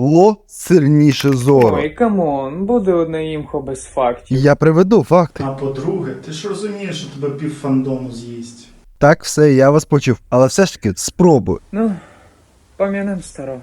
Ло сильніше зоро. Ой, камон, буде одне імхо без фактів. Я приведу факти. А по-друге, ти ж розумієш, що тебе пів фандому з'їсть. Так, все, я вас почув. Але все ж таки спробуй. Ну, пам'янем старого.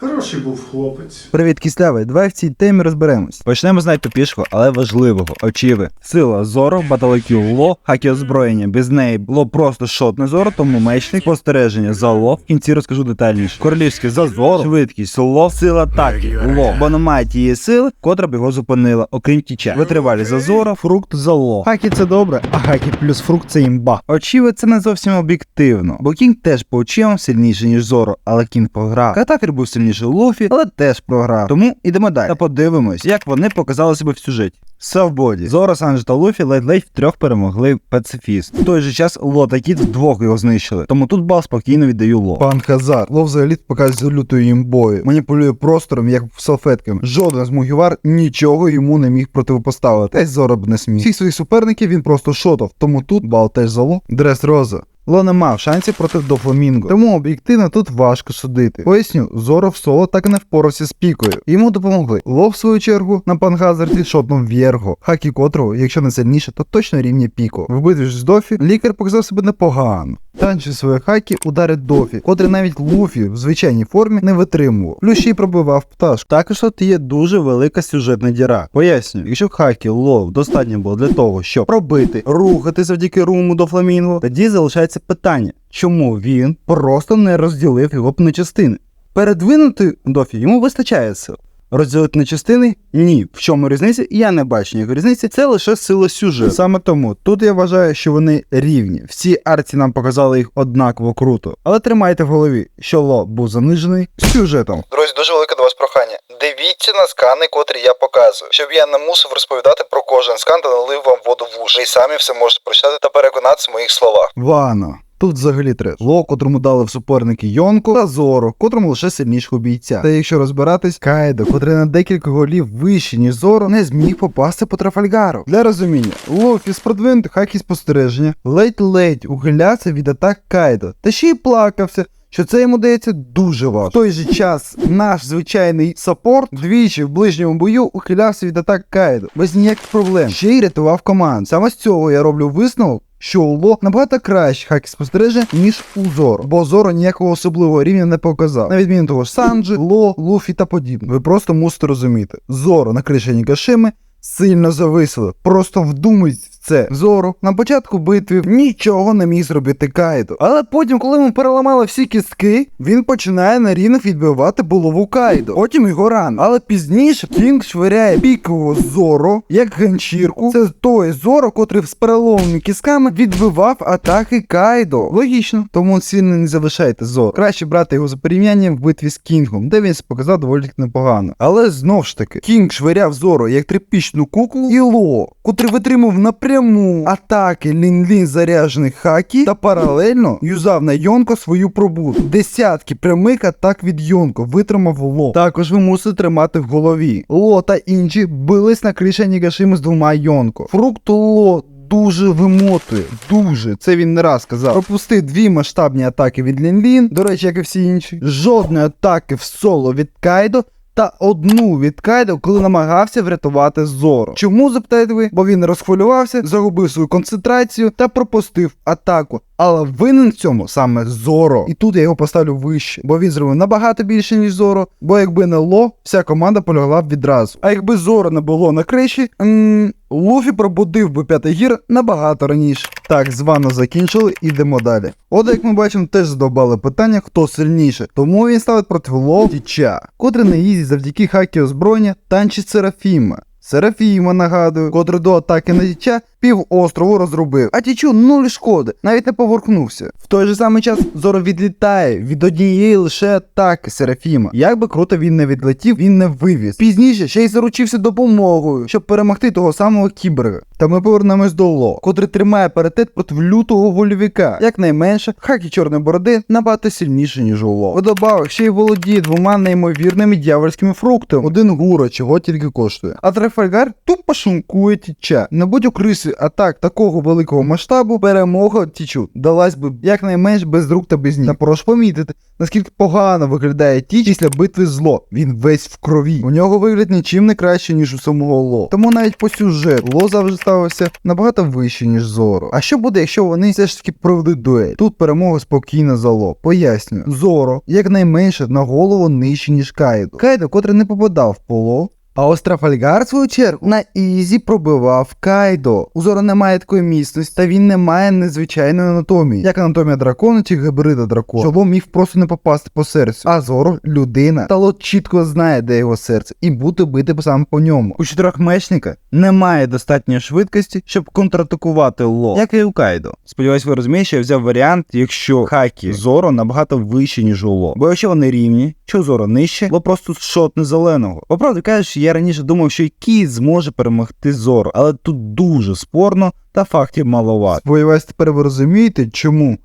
Хороший був хлопець. Привіт, кислявий, давай в цій темі розберемось. Почнемо з найтупішого, але важливого. Очіви. Сила Зоро, баталекю Ло, хакі озброєння. Без неї Ло просто шотне Зоро, тому мечник, спостереження за Ло. В кінці розкажу детальніше. Королівське за Зоро, швидкість Ло, сила атаки Ло. Бо немає тієї сили, котра б його зупинила, окрім тіча. Витривалість за Зоро, фрукт за Ло. Хакі це добре, а хакі плюс фрукт це імба. Очіви це не зовсім об'єктивно, бо Кінг теж по очівам сильніший, ніж Зоро, але Кінг програв. Катакер був сильніший Луфі, але теж програв. Тому ідемо далі. Та подивимось, як вони показали себе в сюжеті. Савбоді. Зора, Санджі та Луфі ледь-ледь втрьох перемогли пацифіст. В той же час Ло та Кіт вдвох його знищили. Тому тут бал спокійно віддаю Ло. Пан Хазар. Ло взагалі показує лютою імбою. Маніпулює простором, як салфетками. Жоден з Мугівар нічого йому не міг противопоставити. Та й б не сміг. Всіх своїх суперників він просто шотав. Тому тут бал теж за Ло. Дрес Роза. Ло не мав шансів проти Дофламінго, тому об'єктивно тут важко судити. Поясню, Зоро в соло так і не впорався з пікою. Йому допомогли. Ло, в свою чергу, на пангазерті шотнув Вєрго, хакі котрого, якщо не сильніше, то точно рівня піко. В битві ж з Дофі лікар показав себе непогано. Танчив своє хакі удари Дофі, котрий навіть Луфі в звичайній формі не витримував. Плюс ще й пробивав пташку. Також тут є дуже велика сюжетна діра. Пояснюю, якщо хакі Лов достатньо було для того, щоб пробити, рухати завдяки руму до фламінго, тоді залишається питання, чому він просто не розділив його на частини. Передвинути Дофі йому вистачає сил. Розділити на частини? Ні. В чому різниця? Я не бачу ніякої різниці. Це лише сила сюжету. Саме тому тут я вважаю, що вони рівні. Всі арці нам показали їх однаково круто. Але тримайте в голові, що Ло був занижений сюжетом. Друзі, дуже велике до вас прохання. Дивіться на скани, котрі я показую, щоб я не мусив розповідати про кожен скан та налив вам воду в уші. І самі все можете прочитати та переконатися в моїх словах. Вано. Тут взагалі треш. Ло, котрому дали в суперники Йонку, та Зоро, котрому лише сильнішого бійця. Та якщо розбиратись, Кайдо, котрий на декілька голів вищий, ніж Зоро, не зміг попасти по Трафальгару. Для розуміння, Лофі з продвинутих хакі спостереження ледь-ледь ухилявся від атак Кайдо, та ще й плакався. Що це йому дається дуже важко. В той же час наш звичайний саппорт двічі в ближньому бою ухилявся від атак Кайдо без ніяких проблем. Ще й рятував команду. Саме з цього я роблю висновок. Що Ло набагато краще хакі спостереження, ніж у Зоро, бо Зоро ніякого особливого рівня не показав. На відміну того Санджі, Ло, Луфі та подібне. Ви просто мусите розуміти. Зоро на кришені Кашими сильно зависло. Просто вдумайтесь це. Зоро на початку битви нічого не міг зробити Кайдо. Але потім, коли ми переламали всі кістки, він починає на рівних відбивати булаву Кайдо. Потім його ран. Але пізніше Кінг швиряє пікового Зоро як ганчірку. Це той Зоро, котрий з переломними кістками відбивав атаки Кайдо. Логічно, тому сильно не залишайте Зоро. Краще брати його за порівнянням в битві з Кінгом, де він показав доволі непогано. Але знов ж таки, Кінг швиряв Зоро як тряпічну куклу і Ло, котрий витримав напряму атаки Лін-Лін заряджених хакі та паралельно юзав на Йонко свою пробуду. Десятки прямих атак від Йонко витримав Ло. Також ви мусите тримати в голові. Ло та інші бились на криші Нігашими з двома Йонко. Фрукт Ло дуже вимотує. Дуже. Це він не раз сказав. Пропустив дві масштабні атаки від Лін-Лін, до речі, як і всі інші. Жодної атаки в соло від Кайдо. Та одну від Кайдо, коли намагався врятувати Зоро. Чому запитаєте ви? Бо він розхвилювався, загубив свою концентрацію та пропустив атаку. Але винен в цьому саме Зоро. І тут я його поставлю вище, бо він зробив набагато більше, ніж Зоро. Бо якби не Ло, вся команда полягла б відразу. А якби Зоро не було на криші, м Луфі пробудив би п'ятий гір набагато раніше. Так, звано закінчили, ідемо далі. От як ми бачимо, теж задовбали питання, хто сильніше. Тому він ставить проти Ло Тіча, котрий на їзі завдяки хакі озброєння танчить Серафіма. Серафіма, нагадую, котрий до атаки на Тіча пів острову розробив, а Тічу нуль шкоди, навіть не поворкнувся. В той же самий час Зоро відлітає від однієї лише атаки Серафіма. Як би круто він не відлетів, він не вивіз. Пізніше ще й заручився допомогою, щоб перемогти того самого кіберга. Та ми повернемось до Ло, котрий тримає паритет проти лютого вольовіка. Якнайменше, хакі чорної бороди набагато сильніше, ніж у Ло. Вдобавок ще й володіє двома неймовірними дьявольськими фруктами. Один гуро, чого тільки коштує. А Трафальгар тупо шумкує тіча. Не будь у криси атак такого великого масштабу, перемога тічу далась би якнайменш без рук та без ніг. Та прошу помітити, наскільки погано виглядає ті після битви зло. Він весь в крові. У нього вигляд нічим не краще, ніж у самого Ло. Тому навіть по сюжету Ло завжди ставився набагато вище, ніж Зоро. А що буде, якщо вони все ж таки проведуть дуель? Тут перемога спокійна за Ло. Пояснюю, Зоро якнайменше на голову нижче, ніж Кайдо. Кайдо, котрий не попадав в поло, а ось Трафальгар, в свою чергу, на Ізі пробивав Кайдо. У Зоро немає такої міцності, та він не має незвичайної анатомії, як анатомія дракона чи гибрида дракона. Щоб Ло міг просто не попасти по серцю. А Зоро людина. Та Ло чітко знає, де його серце, і буде бити саме по ньому. У чотирьохмечника немає достатньої швидкості, щоб контратакувати Ло, як і у Кайдо. Сподіваюсь, ви розумієте, що я взяв варіант, якщо хакі Зоро набагато вище, ніж у Ло. Бо якщо вони рівні, що Зоро нижче, Ло просто шотне зеленого. По правді кажучи, я раніше думав, що Кіт зможе перемогти зору, але тут дуже спорно та фактів маловато. Сподіваюсь, тепер ви розумієте, чому